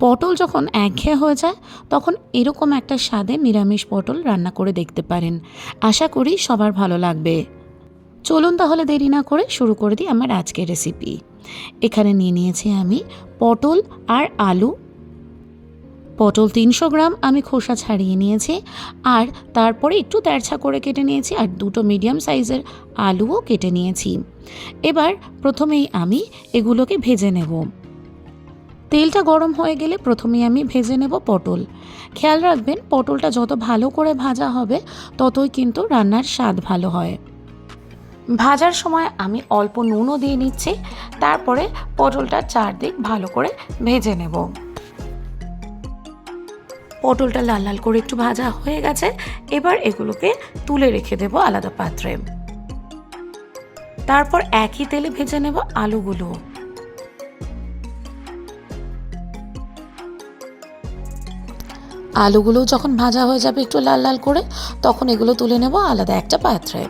পটল যখন একঘেয়ে হয়ে যায়, তখন এরকম একটা স্বাদে নিরামিষ পটল রান্না করে দেখতে পারেন। আশা করি সবার ভালো লাগবে। চলুন তাহলে দেরি না করে শুরু করে দিই আমার আজকের রেসিপি এখানে নিয়ে নিয়েছি আমি পটল আর আলু। পটল তিনশো গ্রাম আমি খোসা ছাড়িয়ে নিয়েছি আর তারপরে একটু তেরছা করে কেটে নিয়েছি আর দুটো মিডিয়াম সাইজের আলুও কেটে নিয়েছি। এবার প্রথমেই আমি এগুলোকে ভেজে নেব। তেলটা গরম হয়ে গেলে প্রথমেই আমি ভেজে নেব পটল। খেয়াল রাখবেন, পটলটা যত ভালো করে ভাজা হবে, ততই কিন্তু রান্নার স্বাদ ভালো হয়। ভাজার সময় আমি অল্প নুনও দিয়ে নিচ্ছি, তারপরে পটলটা চারদিক ভালো করে ভেজে নেব। পটলটা লাল লাল করে একটু ভাজা হয়ে গেছে, এবার এগুলোকে তুলে রেখে দেব আলাদা পাত্রে। তারপর একই তেলে ভেজে নেব আলুগুলো। আলুগুলো যখন ভাজা হয়ে যাবে একটু লাল লাল করে, তখন এগুলো তুলে নেব আলাদা একটা পাত্রে।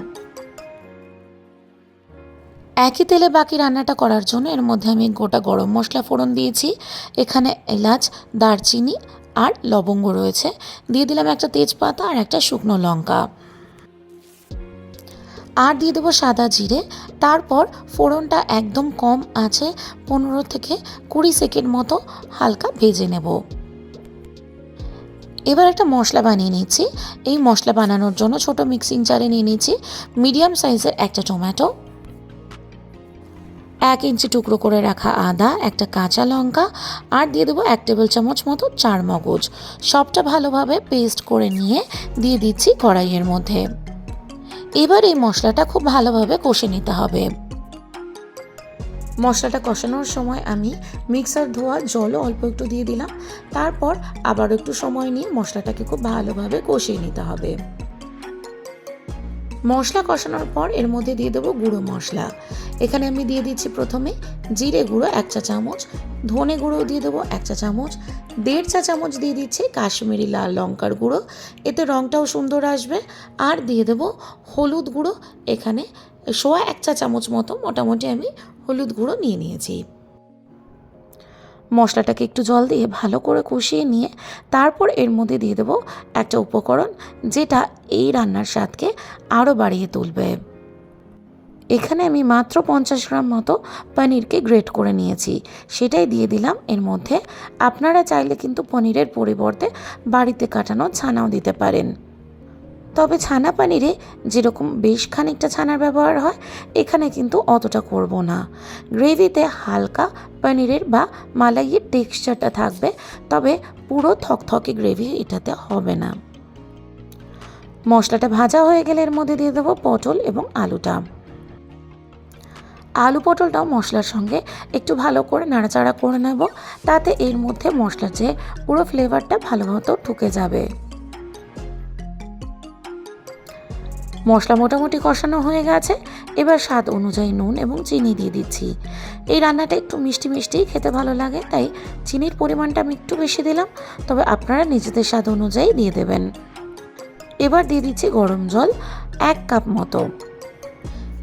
একই তেলে বাকি রান্নাটা করার জন্য এর মধ্যে আমি গোটা গরম মশলা ফোড়ন দিয়েছি। এখানে এলাচ, দারচিনি আর লবঙ্গ রয়েছে। দিয়ে দিলাম একটা তেজপাতা আর একটা শুকনো লঙ্কা। আর দিয়ে দেবো সাদা জিরে। তারপর ফোড়নটা একদম কম আছে, পনেরো থেকে কুড়ি সেকেন্ড মতো হালকা ভেজে নেব। এবার একটা মশলা বানিয়ে নিয়েছি এই মশলা বানানোর জন্য ছোট মিক্সিং জারে নিয়ে নিয়েছি মিডিয়াম সাইজের একটা টমেটো। এক ইঞ্চি টুকরো করে রাখা আদা, একটা কাঁচা লঙ্কা, আর দিয়ে দেবো এক টেবিল চামচ মতো চার মগজ। সবটা ভালোভাবে পেস্ট করে নিয়ে দিয়ে দিচ্ছি কড়াইয়ের মধ্যে। এবার এই মশলাটা খুব ভালোভাবে কষে নিতে হবে। মশলাটা কষানোর সময় আমি মিক্সার ধোয়া জলও অল্প একটু দিয়ে দিলাম। তারপর আবার একটু সময় নিয়ে মশলাটাকে খুব ভালোভাবে কষিয়ে নিতে হবে। মশলা কষানোর পর এর মধ্যে দিয়ে দেবো গুঁড়ো মশলা। এখানে আমি দিয়ে দিচ্ছি প্রথমে জিরে গুঁড়ো এক চা চামচ, ধনে গুঁড়ো দিয়ে দেবো এক চা চামচ, দেড় চা চামচ দিয়ে দিচ্ছি কাশ্মীরি লাল লঙ্কার গুঁড়ো। এতে রঙটাও সুন্দর আসবে। আর দিয়ে দেবো হলুদ গুঁড়ো। এখানে সোয়া এক চা চামচ মতো মোটামুটি আমি হলুদ গুঁড়ো নিয়ে নিয়েছি। মশলাটাকে একটু জল দিয়ে ভালো করে কষিয়ে নিয়ে তারপর এর মধ্যে দিয়ে দেবো একটা উপকরণ যেটা এই রান্নার স্বাদকে আরও বাড়িয়ে তুলবে। এখানে আমি মাত্র পঞ্চাশ গ্রাম মতো পনিরকে গ্রেট করে নিয়েছি। সেটাই দিয়ে দিলাম। এর মধ্যে আপনারা চাইলে কিন্তু পনিরের পরিবর্তে বাড়িতে কাটানো ছানাও দিতে পারেন। তবে ছানা পানিরে যেরকম বেশ খানিকটা ছানার ব্যবহার হয়, এখানে কিন্তু অতটা করব না। গ্রেভিতে হালকা পনিরের বা মালাইয়ের টেক্সচারটা থাকবে, তবে পুরো থকথকে গ্রেভি এটাতে হবে না। মশলাটা ভাজা হয়ে গেলে এর মধ্যে দিয়ে দেবো পটল এবং আলুটা। আলু পটলটাও মশলার সঙ্গে একটু ভালো করে নাড়াচাড়া করে নেব, তাতে এর মধ্যে মশলার যে পুরো ফ্লেভারটা ভালো মতো ঢুকে যাবে। মশলা মোটামুটি কষানো হয়ে গেছে। এবার স্বাদ অনুযায়ী নুন এবং চিনি দিয়ে দিচ্ছি। এই রান্নাটা একটু মিষ্টি মিষ্টিই খেতে ভালো লাগে, তাই চিনির পরিমাণটা আমি একটু বেশি দিলাম। তবে আপনারা নিজেদের স্বাদ অনুযায়ী দিয়ে দেবেন। এবার দিয়ে দিচ্ছি গরম জল এক কাপ মতো।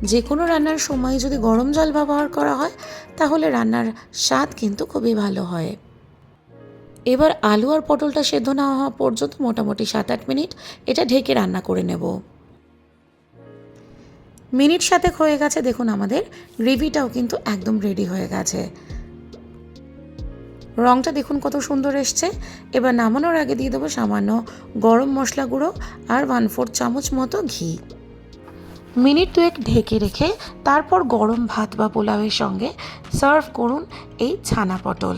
যে কোনো রান্নার সময় যদি গরম জল ব্যবহার করা হয়, তাহলে রান্নার স্বাদ কিন্তু খুবই ভালো হয়। এবার আলু আর পটলটা সেদ্ধ না হওয়া পর্যন্ত মোটামুটি সাত আট মিনিট এটা ঢেকে রান্না করে নেব। মিনিট সাথে হয়ে গেছে, দেখুন আমাদের গ্রেভিটাও কিন্তু একদম রেডি হয়ে গেছে। রঙটা দেখুন কত সুন্দর এসছে। এবার নামানোর আগে দিয়ে দেবো সামান্য গরম মশলা গুঁড়ো আর ওয়ান ফোর চামচ মতো ঘি। মিনিট দুয়েক ঢেকে রেখে তারপর গরম ভাত বা পোলাওয়ের সঙ্গে সার্ভ করুন এই ছানা পটল।